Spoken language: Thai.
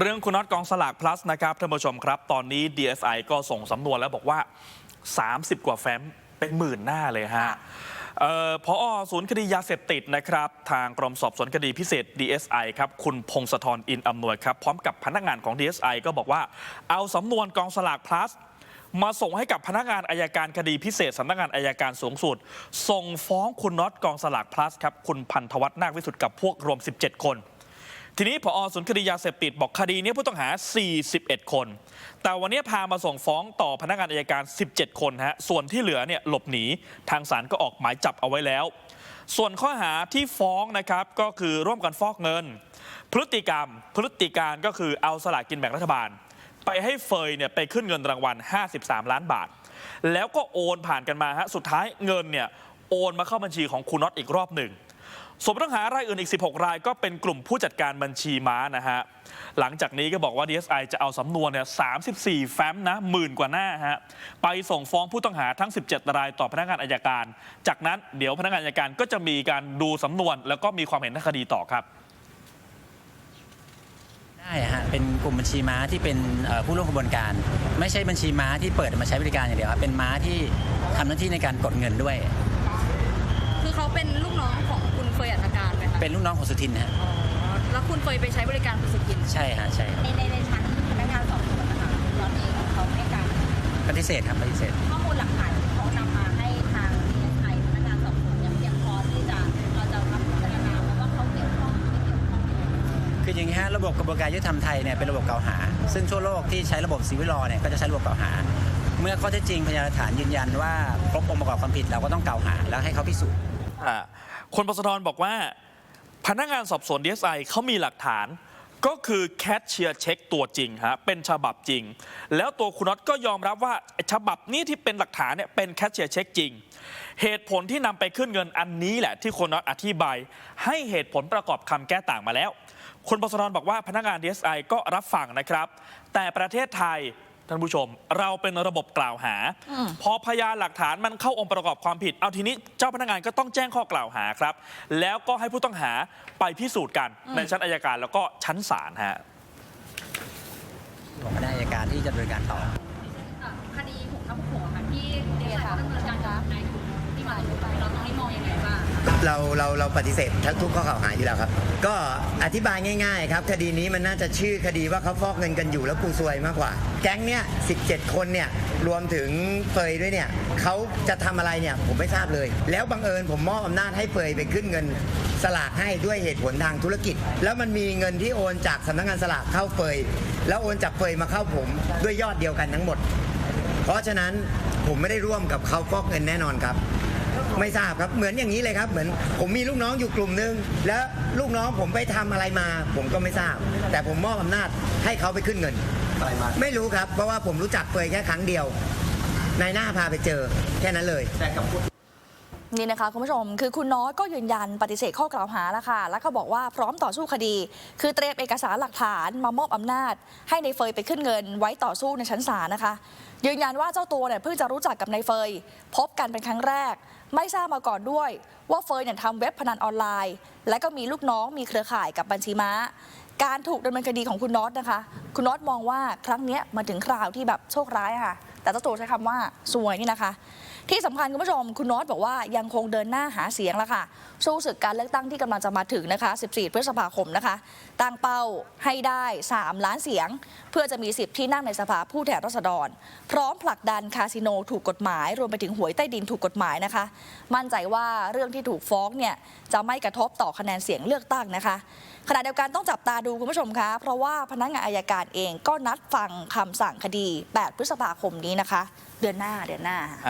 เรื่องคุณน็อตกองสลาก plus นะครับท่านผู้ชมครับ ตอนนี้ DSI ก็ส่งสำนวนแล้วบอกว่า 30 กว่าแฟ้มเป็นหมื่นหน้าเลยฮะเอ่อพอศูนย์คดียาเสพติดนะครับ ทางกรมสอบสวนคดีพิเศษ DSI ครับ คุณพงศธรอินอำนวยครับ พร้อมกับพนักงานของ DSI ก็บอกว่า เอาสำนวนกองสลาก plus มาส่งให้กับพนักงานอายการคดีพิเศษสำนักงานอายการสูงสุด ส่งฟ้องคุณน็อตกองสลาก plus ครับ คุณพันธวัฒน์นาควิสุทธิ์กับพวกรวม 17 คน ทีนี้พอศูนย์คดียาเสพติดบอกคดีนี้ผู้ต้องหา 41 คน แต่วันนี้พามาส่งฟ้องต่อพนักงานอายการ 17 คนฮะส่วนที่เหลือเนี่ยหลบหนีทางศาลก็ออกหมายจับเอาไว้แล้ว ส่วนข้อหาที่ฟ้องนะครับก็คือร่วมกันฟอกเงิน พฤติกรรมพฤติการก็คือเอาสลากกินแบ่งรัฐบาล ไปให้เฟยเนี่ยไปขึ้นเงินรางวัล 53 ล้านบาท แล้วก็โอนผ่านกันมาฮะสุดท้ายเงินเนี่ยโอนมาเข้าบัญชีของคุณน็อตอีกรอบหนึ่ง ส่วนผู้ต้องหารายอื่นอีก 16 รายก็เป็นกลุ่มผู้จัดการบัญชีม้านะฮะ หลังจากนี้ก็บอกว่า DSI จะเอาสำนวนเนี่ย34 แฟ้มนะหมื่นกว่าหน้าฮะ ไปส่งฟ้องผู้ต้องหาทั้ง 17 รายต่อพนักงานอายการ จากนั้นเดี๋ยวพนักงานอายการก็จะมีการดูสำนวน แล้วก็มีความเห็นทางคดีต่อครับได้ฮะ เป็นกลุ่มบัญชีม้าที่เป็นผู้ร่วมกระบวนการ ไม่ใช่บัญชีม้าที่เปิดมาใช้บริการอย่างเดียวครับ เป็นม้าที่ทำหน้าที่ในการกดเงินด้วย เขาเป็นลูกน้องของคุณเฟยอัฐการไหมคะเป็นลูกน้องของสุทินฮะอ๋อแล้วคุณเฟยไปใช้บริการคุณสุกินใช่ฮะใช่ครับในในในชั้นพนักงานสอบสวนนะคะคุณน็อตเองเขาให้การปฏิเสธครับปฏิเสธ ข้อมูลหลักฐานที่เขานำมาให้ทางดีเอสไอพนักงานสอบสวนยังเพียงพอที่จะเราจะรับพิจารณาว่าเขาเกี่ยวข้องหรือไม่เกี่ยวข้องยังไงคืออย่างนี้ฮะระบบกระบวนการยุติธรรมไทยเนี่ยเป็นระบบกล่าวหา ซึ่งทั่วโลกที่ใช้ระบบซีวิลลอเนี่ยก็จะใช้ระบบกล่าวหา เมื่อข้อเท็จจริงพยานหลักฐานยืนยันว่าครบองค์ประกอบความผิดเราก็ต้องกล่าวหาแล้วให้เขาพิสูจน์อ่า คนประสทบอกว่า พนักงานสอบสวน DSI เขามีหลักฐานก็คือแคชเชียร์เช็คตัวจริงฮะเป็นฉบับจริง แล้วตัวคุณน็อตก็ยอมรับว่าฉบับนี้ที่เป็นหลักฐานเนี่ยเป็นแคชเชียร์เช็คจริง เหตุผลที่นำไปขึ้นเงินอันนี้แหละที่คุณน็อตอธิบาย ให้เหตุผลประกอบคำแก้ต่างมาแล้ว คุณประสทบอกว่าพนักงาน DSI ก็รับฟังนะครับ แต่ประเทศไทย ท่านผู้ชม เราเป็นระบบกล่าวหา พอพยานหลักฐานมันเข้าองค์ประกอบความผิด เอาทีนี้เจ้าพนักงานก็ต้องแจ้งข้อกล่าวหาครับ แล้วก็ให้ผู้ต้องหาไปพิสูจน์กันในชั้นอายการแล้วก็ชั้นศาลฮะของคณะอัยการที่จะดำเนินการต่อคดีหกทับหก เราเราเราปฏิเสธทั้งทุกข้อกล่าวหาอยู่แล้วครับ ก็อธิบายง่ายๆครับ คดีนี้มันน่าจะชื่อคดีว่าเขาฟอกเงินกันอยู่แล้วกูซวยมากกว่า แก๊งเนี้ย17 คนเนี่ยรวมถึงเฟยด้วยเนี่ยเขาจะทำอะไรเนี่ยผมไม่ทราบเลย แล้วบังเอิญผมมอบอำนาจให้เฟยไปขึ้นเงินสลากให้ด้วยเหตุผลทางธุรกิจ แล้วมันมีเงินที่โอนจากสำนักงานสลากเข้าเฟยแล้วโอนจากเฟยมาเข้าผมด้วยยอดเดียวกันทั้งหมด เพราะฉะนั้นผมไม่ได้ร่วมกับเขาฟอกเงินแน่นอนครับ ไม่ทราบครับเหมือนอย่างนี้เลยครับ เหมือนผมมีลูกน้องอยู่กลุ่มหนึง แล้วลูกน้องผมไปทำอะไรมา ผมก็ไม่ทราบ แต่ผมมอบอำนาจให้เขาไปขึ้นเงินไม่รู้ครับ เพราะว่าผมรู้จักเฟยแค่ครั้งเดียวนายหน้าพาไปเจอแค่นั้นเลยนี่ นี่นะคะคุณผู้ชมคือคุณน้อยก็ยืนยันปฏิเสธข้อกล่าวหาแล้วค่ะ แล้วก็บอกว่าพร้อมต่อสู้คดี คือเตรียมเอกสารหลักฐานมามอบอำนาจ ให้ในเฟยไปขึ้นเงินไว้ต่อสู้ในชั้นศาลนะคะ ยืนยันว่าเจ้าตัวเนี่ยเพิ่งจะรู้จักกับนายเฟย พบกันเป็นครั้งแรก ไม่ทราบมาก่อนด้วย ว่าเฟยเนี่ยทำเว็บพนันออนไลน์ และก็มีลูกน้องมีเครือข่ายกับบัญชีม้าการถูกดำเนินคดีของคุณน็อตนะคะ คุณน็อตมองว่าครั้งนี้มาถึงคราวที่แบบโชคร้ายค่ะ แต่เจ้าตัวใช้คำว่าซวยนี่นะคะ ที่สำคัญคุณผู้ชมคุณน็อตบอกว่ายังคงเดินหน้าหาเสียงแล้วค่ะ สู้ศึกการเลือกตั้งที่กำลังจะมาถึงนะคะ 14 พฤษภาคมนะคะ ตั้งเป้าให้ได้ 3 ล้านเสียง เพื่อจะมี 10 ที่นั่งในสภาผู้แทนราษฎร พร้อมผลักดันคาสิโนถูกกฎหมาย รวมไปถึงหวยใต้ดินถูกกฎหมายนะคะ มั่นใจว่าเรื่องที่ถูกฟ้องเนี่ยจะไม่กระทบต่อคะแนนเสียงเลือกตั้งนะคะขณะเดียวกันต้องจับตาดูคุณผู้ชมคะ เพราะว่าพนักงานอายการเองก็นัดฟังคำสั่งคดี 8 พฤษภาคมนี้นะคะ เดือนหน้าเดือนหน้าฮะ